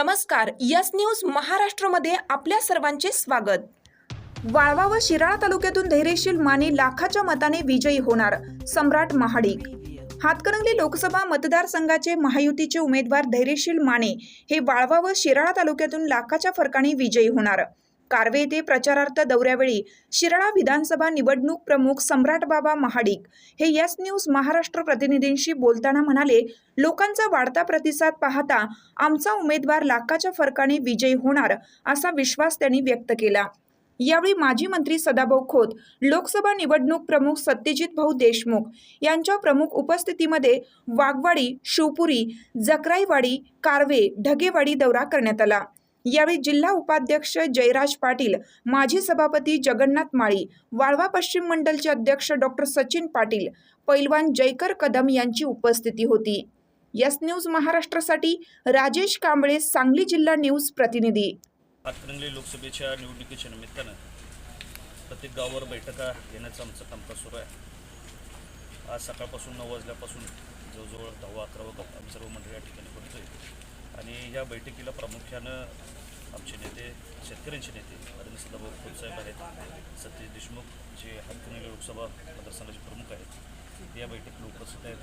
नमस्कार yes news महाराष्ट्रमध्ये आपल्या सर्वांचे स्वागत. वाळवा व शिराळा तालुक्यातून धैर्यशील माने लाखाच्या मताने विजयी होणार सम्राट महाडिक. हातकणंगले लोकसभा मतदारसंघाचे महायुतीचे उमेदवार धैर्यशील माने हे वाळवा व शिराळा तालुक्यातून लाखाच्या फरकाने विजयी होणार. कारवे येथे प्रचारार्थ दौऱ्यावेळी शिराळा विधानसभा निवडणूक प्रमुख सम्राट बाबा महाडिक. हे यस न्यूज महाराष्ट्र प्रतिनिधींशी बोलताना म्हणाले लोकांचा वाढता प्रतिसाद पाहता आमचा उमेदवार लाखाच्या फरकाने विजयी होणार असा विश्वास त्यांनी व्यक्त केला. यावेळी माजी मंत्री सदाभाऊ खोत लोकसभा निवडणूक प्रमुख सत्यजित भाऊ देशमुख यांच्या प्रमुख उपस्थितीमध्ये वाघवाडी शिवपुरी जकराईवाडी कारवे ढगेवाडी दौरा करण्यात आला. यावेळी जिल्हा उपाध्यक्ष जयराज पाटील माजी सभापती जगन्नाथ माळी वाळवा पश्चिम मंडलचे अध्यक्ष डॉक्टर सचिन पाटील पैलवान जयकर कदम यांची उपस्थिती होती. यस न्यूज महाराष्ट्रासाठी राजेश कांबळे सांगली जिल्हा न्यूज प्रतिनिधी. हातकणंगले लोकसभेच्या निवडणुकीच्या निमित्तानं प्रत्येक गावावर बैठका घेण्याचं आमचं कामकाज सुरू आहे. आज सकाळपासून नऊ वाजल्यापासून जवळजवळ दहा अकरा गप्पा आम्ही सर्व मंडळी या ठिकाणी करतोय आणि या बैठकीला प्रामुख्यानं आमचे नेते शेतकऱ्यांचे नेते अरविंद सदाभाऊ खोतसाहेब आहेत सतीश देशमुख जे हातकणंगले लोकसभा मतदारसंघाचे प्रमुख आहेत या बैठकीला उपस्थित आहेत.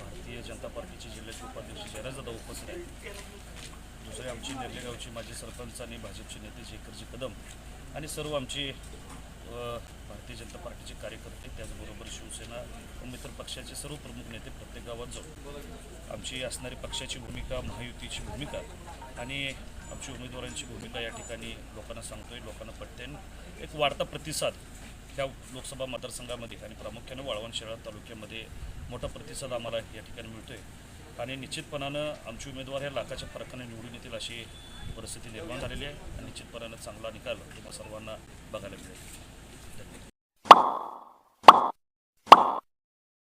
भारतीय जनता पार्टीचे जिल्ह्याचे उपाध्यक्ष जयराजदादा उपस्थित आहेत. दुसरे आमची नेरलेगावची माजी सरपंच आणि भाजपचे नेते शेखरजी कदम आणि सर्व आमचे अ, भारतीय जनता पार्टीचे कार्यकर्ते त्याचबरोबर शिवसेना व मित्र पक्षाचे सर्व प्रमुख नेते प्रत्येक गावात जाऊ आमची असणारी पक्षाची भूमिका महायुतीची भूमिका आणि आमची उमेदवारांची भूमिका या ठिकाणी लोकांना सांगतोय. लोकांना पटते आणि एक वाढता प्रतिसाद ह्या लोकसभा मतदारसंघामध्ये आणि प्रामुख्यानं वाळवण शिराळा तालुक्यामध्ये मोठा प्रतिसाद आम्हाला या ठिकाणी मिळतोय. आणि निश्चितपणानं आमचे उमेदवार हे लाखाच्या फरकाने निवडून येतील अशी परिस्थिती निर्माण झालेली आहे आणि निश्चितपणानं चांगला निकाल तुम्हाला सर्वांना बघायला मिळेल.